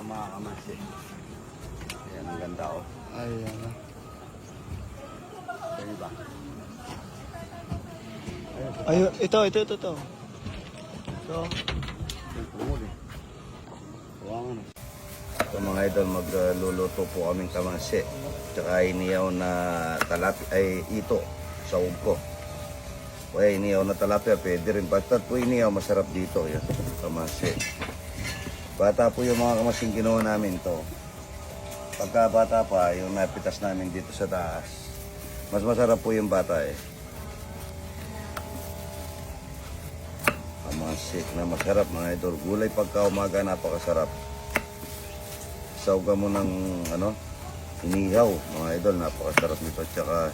ng mga kamansi. Ayan, ang ganda oh. Ayan. Sa'yo ba? Ayun, ito, ito, ito, ito. Ito. Na. Ito mga idol, magluluto po kaming kamansi. Tsaka iniyaw na talapi, ay ito, sa ko. O ay iniyaw na talapia, pwede rin. Basta po iniyaw, masarap dito. Yan, kamansi. Bata po yung mga kamasing ginawa namin to. Pagka bata pa, yung napitas namin dito sa taas. Mas masarap po yung bata eh. Kamasik na masarap mga idol. Gulay pagka umaga napakasarap. Sauga mo ng ano, inihaw mga idol. Napakasarap nito. Tsaka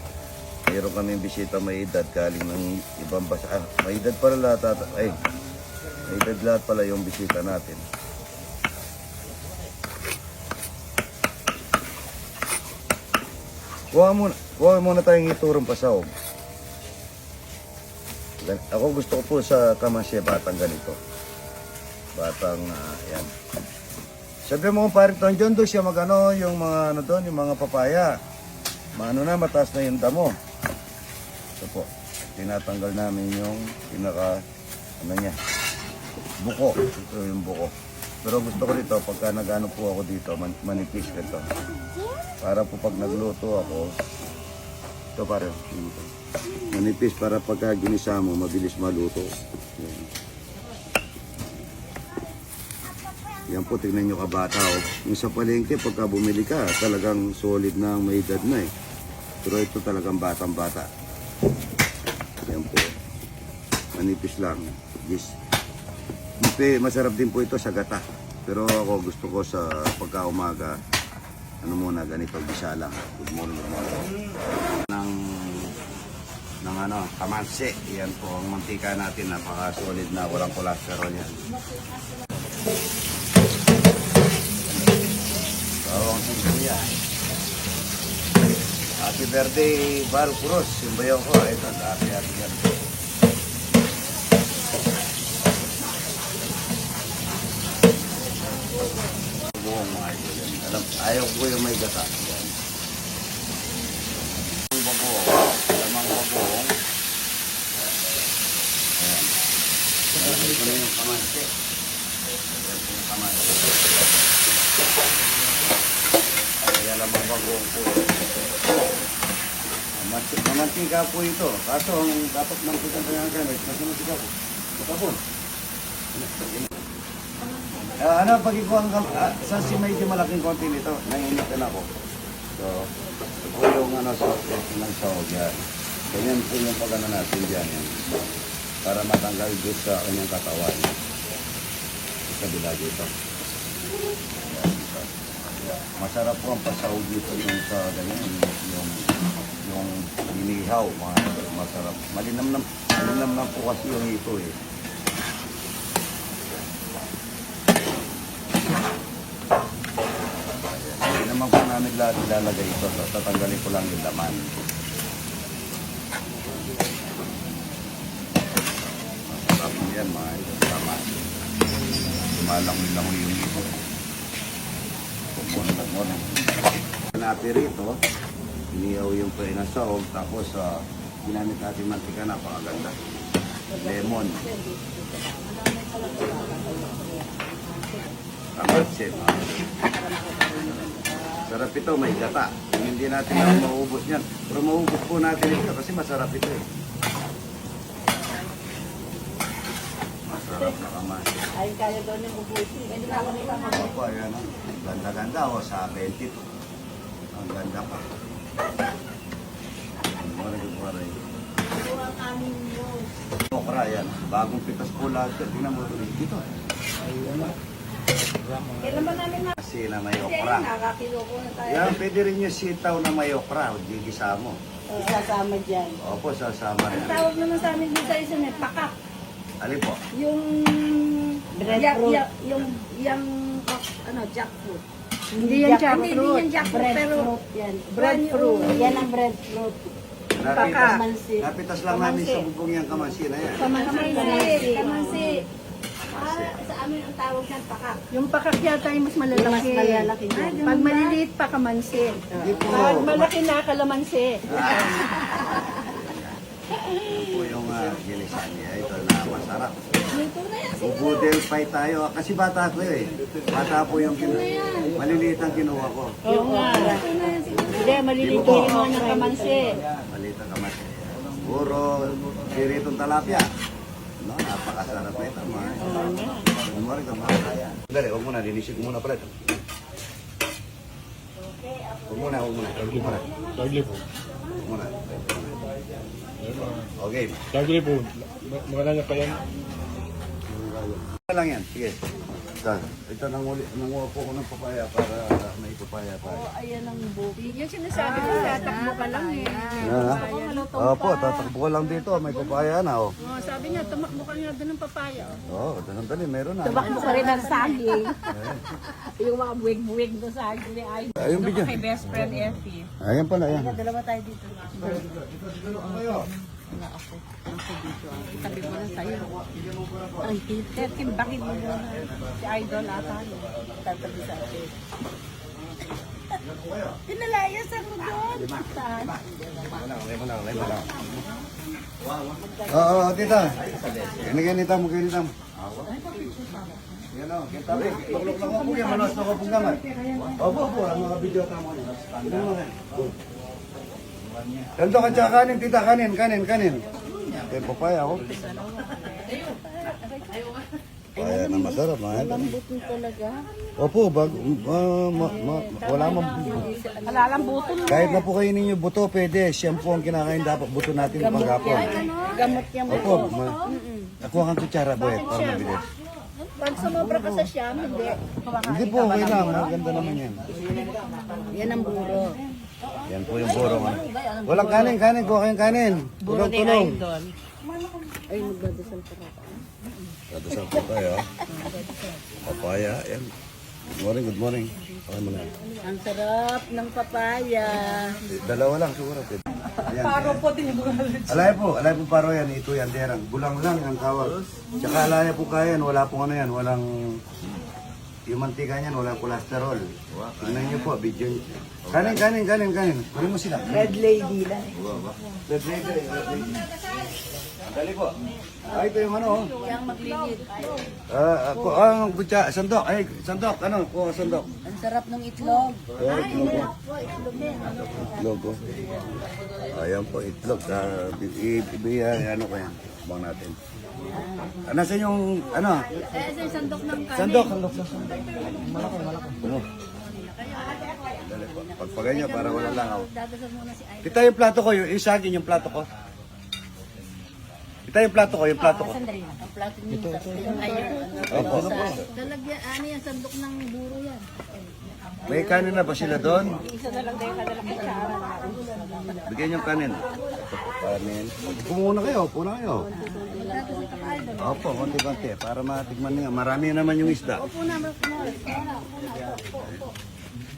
mayroon kaming bisita may edad galing ng ibang basa. Ah, may edad pala lahat. Ay, may edad lahat pala yung bisita natin. Kuha muna, kuha muna tayong iturong pasahog. Ako gusto ko po sa kamasya batang ganito. Batang, ah, yan. Sabi mo parang Don John doon siya magano yung mga ano doon, yung mga papaya. Maano na, mataas na yung damo. Ito po, tinatanggal namin yung pinaka, ano niya, buko. Ito yung buko. Pero gusto ko dito, pagka nagano po ako dito, man, manipis ito. Para po pag nagluto ako, ito pare. Manipis para pagka ginisa mo, mabilis maluto. Yan. Yan po, tignan nyo kabata. Oh. Yung sa palengke, pagka bumili ka, talagang solid na may edad na eh. Pero ito talagang batang-bata. Yan po. Manipis lang. Yes. Masarap din po ito sa gata. Pero ako gusto ko sa pagka umaga, ano muna, ganito, bisa lang. Good morning, good morning. Ng, ng ano, kamansi. Yan po, ang mantika natin, napaka-solid na, walang cholesterol yan. Bawang sisiya. Happy birthday, Val Cruz. Bayaw ko, ito, happy, happy birthday. Buong mga idol. Alam, ayaw ko yung may gata. Yan. Yung bagoong, lamang bagoong. Ayan. Ayan, ito na yung kamansi. Ayan po yung kamansi. Kaya lamang bagoong po. Mantika, mantika po ito. Kaso ang dapat mantika pa yung gamit, mas mantika po. Matapon. Ah, ano, pag ikaw ang kam- ah, sa si medyo malaking konti nito, nangingitan ako. So, po yung ano, sa ng sahog yan. Ganyan po yung pag ano natin dyan. Yan. Para matanggal doon sa kanyang katawan. Sa kabila dito. Masarap po ang pasahog dito yung sa ganyan, yung, yung, yung inihaw, masarap. Malinam na, malinam na po kasi yung ito eh. Hindi naman po namin lahat ilalagay ito. So, tatanggalin ko lang yung laman. Masarap mo yan mga idol. Tama. Lumalangoy-langoy yung ito. Pumuna mo na. Napi rito, iniyaw yung pwede na sahog. Tapos, uh, ginamit natin mantika, napakaganda. Lemon. Kamatsin. Sarap ito, may gata. Hindi natin na maubos yan. Pero maubos po natin ito kasi masarap ito eh. Masarap na kamatsin. Ay, kaya daw niya ubusin. Hindi na ako nila mag Opo, ayan o. Ganda-ganda o, sa 22. Ang ganda pa. Ang yung mura yun. ang amin yun. Okra, yan. Bagong pitas po lahat. Tingnan mo dito. Kailan ba namin na? Kasi na may okra. nakakiloko na tayo. Yan, pwede rin yung sitaw na may okra. Gigisa mo. Isasama dyan. Opo, sasama Ang rin. tawag naman sa amin dito sa isa may pakak. Alin po? Yung... Breadfruit. yak- yak- Yung... Yung... Ano, jackfruit. Hindi yan Hindi, hindi yan jackfruit. Pero... Breadfruit yan. Breadfruit. Yan ang breadfruit. Napitas, Kamansi. napitas lang namin Kamansi. sa bubong yung kamansi na yan. Kamansi. Kamansi. Kamasya. Sa amin ang tawag niyan, pakak. Yung pakak yata yung mas malalaki. Mas malalaki yun. Pag maliliit pa, kamansi. Pag malaki na, kalamansi. Ito po yung uh, gilisan niya. Ito na masarap. Yan. Bubudel pie tayo. Kasi bata ko eh. Bata po yung kinu maliliit ang kinuha ko. Oo nga. Hindi, maliliit yung mga ng kamansi. Maliit ang kamas. Puro siritong talapia. No, napakasarap na ito. Mga. Kumari ka mga. Dali, huwag muna. Linisip ko muna pala ito. Huwag muna, huwag muna. Huwag muna. Sagli po. Huwag muna. Okay. Sagli po. Maganda niya pa yan. Ano lang yan? Sige. Ito, ito nanguli, nanguha po ako ng papaya para may papaya pa. Ayan ang buki. Yung sinasabi ko, tatakbo ka lang eh. Ha? Opo, tatakbo ko lang dito. May papaya na, oh. Oh, sabi niya, tumakbo ka nga doon ng papaya. Oo, oh, dali, meron na. Tumakbo ka rin ng saging. yung mga buwig-buwig do saging ni Ay. Ayun, video. best friend Effie. Ayan pala, ayan. Dalawa tayo dito. Wala ako. Ako dito. Itabi ko na sa'yo. Ay, Peter, Kim, bakit mo muna? Si Idol ata. Tatabi sa atin. Pinalayas ako doon. Saan? Oo, oh, tita. Kinikinita mo, kinita mo. Yan o, kita mo. Tuklok lang ako yan, manas na ako pong gamay. Opo, opo, ang mga video ka mo. Mo rin? Ganto ka tsaka kanin, tita, kanin, kanin, kanin. Kaya papaya ako. Papaya na masarap, mga ito. Lambutin talaga. Opo, bag, ah, ma, ma, wala mang Malalambutin mo. Kahit na po kayo ninyo buto, pwede. Siyam po ang kinakain dapat buto natin paghapon. Gamot yan. Opo, ma, nakuha kang kutsara, boy, para mabilis. Pag sumobra ka sa siyam, hindi. Hindi po, okay lang. Maganda naman yan. Yan ang buro. Yan po yung burong. ano. Walang kanin, kanin. Kuha kayong kanin. Tulong, tulong. Ay, magdadasal pa ka. Dadasal po tayo. Papaya, yan. Good morning, good morning. Okay mo na. Ang sarap ng papaya. Dalawa lang siguro. Ayan. Paro po din Alaya po, alaya po paro yan. Ito yan, derang. Bulang lang ang tawag. Tsaka alaya po kaya yan. Wala pong ano yan. Walang... Yung mantika niyan, walang kolesterol. Tingnan niyo po, video niyo. Kanin, kanin, kanin, kanin. Kunin mo sila. Red lady lang. Red lady, red lady. Dali po. Ah, ito yung ano. oh. Yang magligid. Ah, ako ang kutsa, sandok. Ay, sandok. Ano? Kuha sandok. Ang sarap ng itlog. Ay, itlog po. Itlog po. Ayan po, itlog. Uh, Ibigay, ano ko yan. Bang natin. Ah, Nasaan yung, ano? Eh, sa sandok ng kanin. Sandok, sandok, sandok. Malaki, malaki. Ano? Dali po. Pagpagay niyo para wala langaw. Ay. Kita yung plato ko, yung isa akin yung plato ko. Kita yung plato ko, yung plato ko. Sandali na. Ang plato niyo sa ayun. Opo, ano po? Dalagyan, ano yan, sandok ng buro yan. May kanin na ba sila doon? Isa na lang dahil kadalang kutsara. Bigyan yung kanin. Ito kanin. Pumuna kayo, puna kayo. Opo, konti-konti. Para matikman niya. Marami naman yung isda. Opo na, opo na.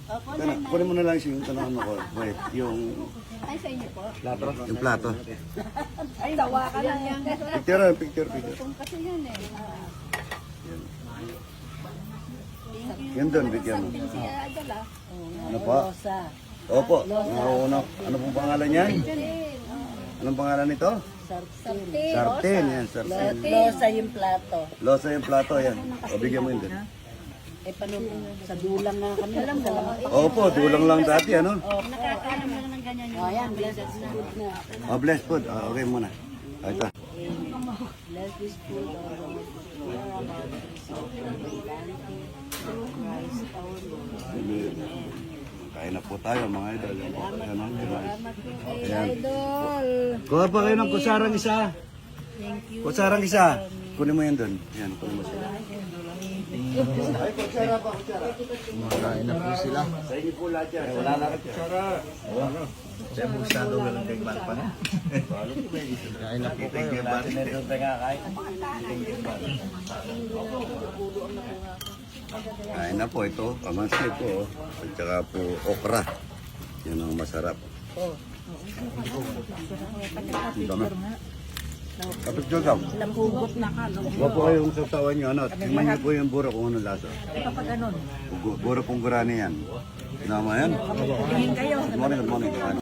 Kana, kunin mo na lang yung tanong mo ko. Wait, yung Ay, sa inyo po. plato. Yung plato. Ay, tawa ka lang yan. Picture, picture, picture. Kasi yan eh. Yan doon, bigyan mo. Ah. Ano po? Opo, nauna. Ano pong pangalan niyan? Anong pangalan nito? Sartin. Sarten, yan, sarten. Losa yung plato. Losa yung plato, yan. O, bigyan mo yun doon. Eh, paano sa dulang nga kami. Alam mo. Opo, dulang lang dati, ano? Nakakaalam lang ng ganyan yun. Oh, yan. Blessed food na. Oh, blessed food. Ah, okay muna. Ah, ito. Bless this food. Kain na po tayo, mga idol. Yan po. Ayan, oh, diba? Ayan. Idol. Kuha pa kayo ng kusarang isa. Kusarang isa. Kunin mo yan doon. Yan, kunin mo sila. Ay, kutsara pa, kutsara. Kain na po sila. Sa inyo po lahat yan. Wala na kutsara. Saya po sa daw lang kay Balpan. Kain na po kayo. Lahat na ito kakain. Kain na po ito. Kamansi po. oh. At saka po okra. Yan ang masarap. Ang dami. Kapit jogam. Napugot na ka. no? Huwag po kayong sasawan nyo, ano, tingnan niyo po yung buro kung ano lasa. Pa ganun. Bu- Buro kong gurani yan. Tama yan? Tingin kayo. Good morning, good morning.